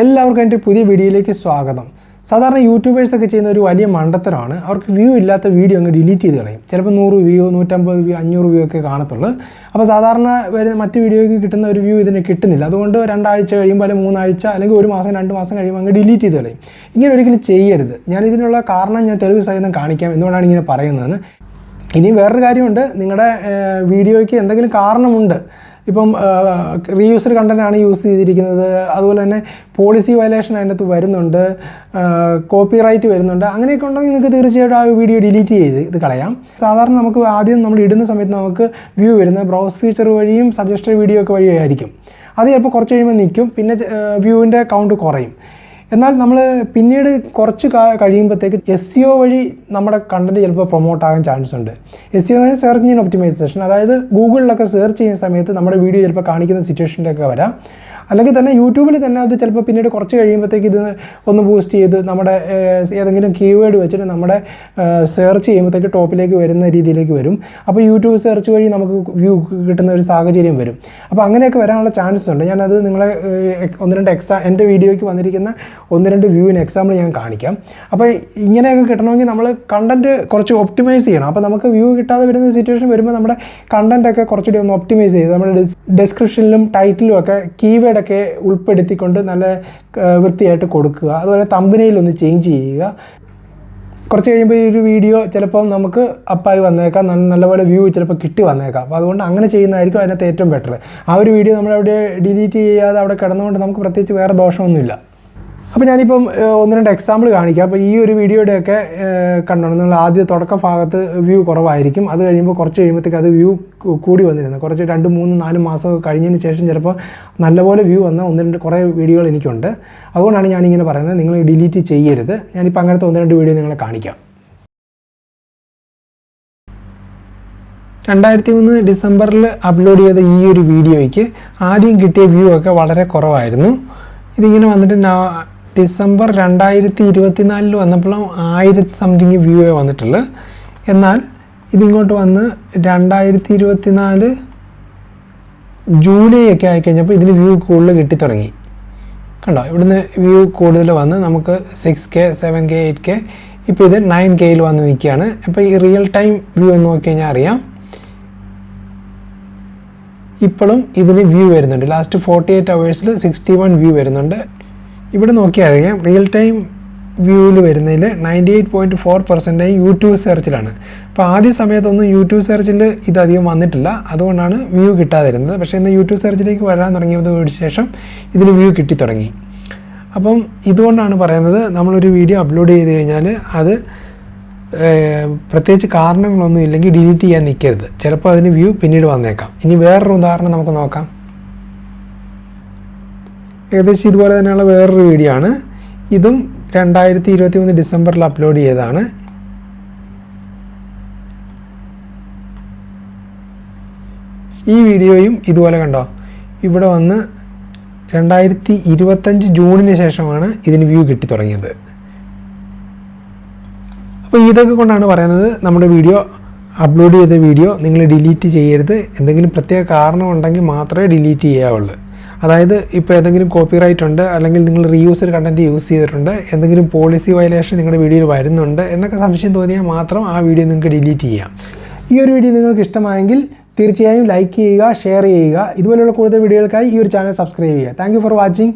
എല്ലാവർക്കും എന്റെ പുതിയ വീഡിയോയിലേക്ക് സ്വാഗതം. സാധാരണ യൂട്യൂബേഴ്സൊക്കെ ചെയ്യുന്ന ഒരു വലിയ മണ്ടത്തരമാണ് അവർക്ക് വ്യൂ ഇല്ലാത്ത വീഡിയോ അങ്ങ് ഡിലീറ്റ് ചെയ്ത് കളയും. ചിലപ്പോൾ നൂറ് വ്യൂ നൂറ്റമ്പത് വ്യൂ അഞ്ഞൂറ് വ്യൂ ഒക്കെ കാണത്തുള്ളൂ. അപ്പോൾ സാധാരണ വരുന്ന മറ്റ് വീഡിയോയ്ക്ക് കിട്ടുന്ന ഒരു വ്യൂ ഇതിന് കിട്ടുന്നില്ല. അതുകൊണ്ട് രണ്ടാഴ്ച കഴിയുമ്പോൾ അല്ലെങ്കിൽ മൂന്നാഴ്ച അല്ലെങ്കിൽ ഒരു മാസം രണ്ട് മാസം കഴിയുമ്പോൾ അങ്ങ് ഡിലീറ്റ് ചെയ്ത് കളയും. ഇങ്ങനെ ഒരിക്കലും ചെയ്യരുത്. ഞാൻ ഇതിനുള്ള കാരണം ഞാൻ തെളിവ് സഹിതം കാണിക്കാം എന്തുകൊണ്ടാണ് ഇങ്ങനെ പറയുന്നതെന്ന്. ഇനി വേറൊരു കാര്യമുണ്ട്. നിങ്ങളുടെ വീഡിയോയ്ക്ക് എന്തെങ്കിലും കാരണമുണ്ട് ഇപ്പം റീയൂസ്ഡ് കണ്ടന്റ് ആണ് യൂസ് ചെയ്തിരിക്കുന്നത്. അതുപോലെ തന്നെ പോളിസി വയലേഷൻ അതിനകത്ത് വരുന്നുണ്ട്. കോപ്പി റൈറ്റ് വരുന്നുണ്ട്. അങ്ങനെയൊക്കെ ഉണ്ടെങ്കിൽ നിങ്ങൾക്ക് തീർച്ചയായിട്ടും ആ വീഡിയോ ഡിലീറ്റ് ചെയ്ത് ഇത് കളയാം. സാധാരണ നമുക്ക് ആദ്യം നമ്മൾ ഇടുന്ന സമയത്ത് നമുക്ക് വ്യൂ വരുന്ന ബ്രൗസ് ഫീച്ചർ വഴിയും സജസ്റ്റഡ് വീഡിയോ ഒക്കെ വഴിയായിരിക്കും. അത് ചിലപ്പോൾ കുറച്ച് കഴിയുമ്പോൾ നിൽക്കും. പിന്നെ വ്യൂവിന്റെ കൗണ്ട് കുറയും. എന്നാൽ നമ്മൾ പിന്നീട് കുറച്ച് കഴിയുമ്പോഴത്തേക്ക് എസ് സി ഒ വഴി നമ്മുടെ കണ്ടന്റ് ചിലപ്പോൾ പ്രൊമോട്ട് ആകാൻ ചാൻസ് ഉണ്ട്. S E O search engine optimization അതായത് ഗൂഗിളിലൊക്കെ സെർച്ച് ചെയ്യുന്ന സമയത്ത് നമ്മുടെ വീഡിയോ ചിലപ്പോൾ കാണിക്കുന്ന സിറ്റുവേഷനിലൊക്കെ വരാം. അല്ലെങ്കിൽ തന്നെ യൂട്യൂബിൽ തന്നെ അത് ചിലപ്പോൾ പിന്നീട് കുറച്ച് കഴിയുമ്പോഴത്തേക്ക് ഇത് ഒന്ന് ബൂസ്റ്റ് ചെയ്ത് നമ്മുടെ ഏതെങ്കിലും കീവേഡ് വെച്ചിട്ട് നമ്മുടെ സെർച്ച് ചെയ്യുമ്പോഴത്തേക്ക് ടോപ്പിലേക്ക് വരുന്ന രീതിയിലേക്ക് വരും. അപ്പോൾ യൂട്യൂബ് സെർച്ച് വഴി നമുക്ക് വ്യൂ കിട്ടുന്ന ഒരു സാഹചര്യം വരും. അപ്പോൾ അങ്ങനെയൊക്കെ വരാനുള്ള ചാൻസ് ഉണ്ട്. ഞാനത് നിങ്ങളെ ഒന്ന് രണ്ട് എക്സാം എന്റെ വീഡിയോയ്ക്ക് വന്നിരിക്കുന്ന ഒന്ന് രണ്ട് വ്യൂവിന് എക്സാമ്പിൾ ഞാൻ കാണിക്കാം. അപ്പോൾ ഇങ്ങനെയൊക്കെ കിട്ടണമെങ്കിൽ നമ്മൾ കണ്ടന്റ് കുറച്ച് ഒപ്റ്റിമൈസ് ചെയ്യണം. അപ്പോൾ നമുക്ക് വ്യൂ കിട്ടാതെ വരുന്ന സിറ്റുവേഷൻ വരുമ്പോൾ നമ്മുടെ കണ്ടന്റൊക്കെ കുറച്ചുകൂടി ഒന്ന് ഒപ്റ്റിമൈസ് ചെയ്ത് നമ്മുടെ ഡിസ്ക്രിപ്ഷനിലും ടൈറ്റിലും ഒക്കെ കീവേഡൊക്കെ ഉൾപ്പെടുത്തിക്കൊണ്ട് നല്ല വൃത്തിയായിട്ട് കൊടുക്കുക. അതുപോലെ തമ്പനയിൽ ഒന്ന് ചേഞ്ച് ചെയ്യുക. കുറച്ച് കഴിയുമ്പോൾ ഈ ഒരു വീഡിയോ ചിലപ്പോൾ നമുക്ക് അപ്പായി വന്നേക്കാം. നല്ല നല്ലപോലെ വ്യൂ ചിലപ്പോൾ കിട്ടി വന്നേക്കാം. അപ്പോൾ അതുകൊണ്ട് അങ്ങനെ ചെയ്യുന്നതായിരിക്കും അതിനകത്ത് ഏറ്റവും ബെറ്റർ ആ ഒരു വീഡിയോ നമ്മളവിടെ ഡിലീറ്റ് ചെയ്യാതെ അവിടെ കിടന്നുകൊണ്ട് നമുക്ക് പ്രത്യേകിച്ച് വേറെ ദോഷമൊന്നുമില്ല. അപ്പോൾ ഞാനിപ്പം ഒന്ന് രണ്ട് എക്സാമ്പിൾ കാണിക്കാം. അപ്പോൾ ഈ ഒരു വീഡിയോയുടെയൊക്കെ കണ്ടോണം നിങ്ങൾ ആദ്യ തുടക്ക ഭാഗത്ത് വ്യൂ കുറവായിരിക്കും. അത് കഴിയുമ്പോൾ കുറച്ച് കഴിയുമ്പോഴത്തേക്ക് അത് വ്യൂ കൂടി വന്നിരുന്നു. കുറച്ച് രണ്ട് മൂന്ന് നാല് മാസം കഴിഞ്ഞതിന് ശേഷം ചിലപ്പോൾ നല്ലപോലെ വ്യൂ വന്ന ഒന്ന് രണ്ട് കുറേ വീഡിയോകൾ എനിക്കുണ്ട്. അതുകൊണ്ടാണ് ഞാനിങ്ങനെ പറയുന്നത്. നിങ്ങൾ ഡിലീറ്റ് ചെയ്യരുത്. ഞാനിപ്പോൾ അങ്ങനത്തെ ഒന്ന് രണ്ട് വീഡിയോ നിങ്ങളെ കാണിക്കാം. രണ്ടായിരത്തി മൂന്ന് ഡിസംബറിൽ അപ്ലോഡ് ചെയ്ത ഈ ഒരു വീഡിയോയ്ക്ക് ആദ്യം കിട്ടിയ വ്യൂ ഒക്കെ വളരെ കുറവായിരുന്നു. ഇതിങ്ങനെ വന്നിട്ട് ഡിസംബർ രണ്ടായിരത്തി ഇരുപത്തിനാലിൽ വന്നപ്പോഴും ആയിരത്തി സംതിങ് വ്യൂ വന്നിട്ടുള്ളൂ. എന്നാൽ ഇതിങ്ങോട്ട് വന്ന് രണ്ടായിരത്തി ഇരുപത്തിനാല് ജൂലൈ ഒക്കെ ആയിക്കഴിഞ്ഞപ്പോൾ ഇതിന് വ്യൂ കൂടുതൽ കിട്ടിത്തുടങ്ങി. കണ്ടോ? ഇവിടുന്ന് വ്യൂ കൂടുതൽ വന്ന് നമുക്ക് six K seven K eight K ഇപ്പോൾ ഇത് നയൻ കെയിൽ വന്ന് നിൽക്കുകയാണ്. അപ്പോൾ ഈ റിയൽ ടൈം വ്യൂ എന്ന് നോക്കി കഴിഞ്ഞാൽ അറിയാം. ഇപ്പോഴും ഇതിന് വ്യൂ വരുന്നുണ്ട്. ലാസ്റ്റ് ഫോർട്ടി എയ്റ്റ് അവേഴ്സിൽ സിക്സ്റ്റി വൺ വ്യൂ വരുന്നുണ്ട്. ഇവിടെ നോക്കിയാൽ അറിയാം റിയൽ ടൈം വ്യൂവിൽ വരുന്നതിൽ ninety eight point four percentage YouTube സെർച്ചിലാണ് അപ്പോൾ ആദ്യ സമയത്തൊന്നും യൂട്യൂബ് സെർച്ചിൽ ഇതധികം വന്നിട്ടില്ല. അതുകൊണ്ടാണ് വ്യൂ കിട്ടാതിരുന്നത്. പക്ഷേ ഇന്ന് യൂട്യൂബ് സെർച്ചിലേക്ക് വരാൻ തുടങ്ങിയതോട് ശേഷം ഇതിന് വ്യൂ കിട്ടി തുടങ്ങി അപ്പം ഇതുകൊണ്ടാണ് പറയുന്നത് നമ്മളൊരു വീഡിയോ അപ്ലോഡ് ചെയ്ത് കഴിഞ്ഞാൽ അത് പ്രത്യേകിച്ച് കാരണങ്ങളൊന്നും ഇല്ലെങ്കിൽ ഡിലീറ്റ് ചെയ്യാൻ നിൽക്കരുത് ചിലപ്പോൾ അതിന് വ്യൂ പിന്നീട് വന്നേക്കാം. ഇനി വേറൊരു ഉദാഹരണം നമുക്ക് നോക്കാം. ഏകദേശം ഇതുപോലെ തന്നെയുള്ള വേറൊരു വീഡിയോ ആണ്. ഇതും രണ്ടായിരത്തി ഇരുപത്തി മൂന്ന് ഡിസംബറിൽ അപ്ലോഡ് ചെയ്തതാണ്. ഈ വീഡിയോയും ഇതുപോലെ കണ്ടോ? ഇവിടെ വന്ന് രണ്ടായിരത്തി ഇരുപത്തഞ്ച് ജൂണിന് ശേഷമാണ് ഇതിന് വ്യൂ കിട്ടി തുടങ്ങിയത്. അപ്പോൾ ഇതൊക്കെ കൊണ്ടാണ് പറയുന്നത് നമ്മുടെ വീഡിയോ അപ്ലോഡ് ചെയ്ത വീഡിയോ നിങ്ങൾ ഡിലീറ്റ് ചെയ്യരുത്. എന്തെങ്കിലും പ്രത്യേക കാരണമുണ്ടെങ്കിൽ മാത്രമേ ഡിലീറ്റ് ചെയ്യാവുള്ളൂ. അതായത് ഇപ്പോൾ ഏതെങ്കിലും കോപ്പിറൈറ്റ് ഉണ്ട് അല്ലെങ്കിൽ നിങ്ങൾ റീയൂസ്ഡ് കണ്ടന്റ് യൂസ് ചെയ്തിട്ടുണ്ട് എന്തെങ്കിലും പോളിസി വയലേഷൻ നിങ്ങളുടെ വീഡിയോയിൽ വരുന്നുണ്ട് എന്നൊക്കെ സംശയം തോന്നിയാൽ മാത്രം ആ വീഡിയോ നിങ്ങൾക്ക് ഡിലീറ്റ് ചെയ്യാം. ഈ ഒരു വീഡിയോ നിങ്ങൾക്ക് ഇഷ്ടമായെങ്കിൽ തീർച്ചയായും ലൈക്ക് ചെയ്യുക ഷെയർ ചെയ്യുക. ഇതുപോലെയുള്ള കൂടുതൽ വീഡിയോകൾക്കായി ഈ ഒരു ചാനൽ സബ്സ്ക്രൈബ് ചെയ്യുക. Thank for watching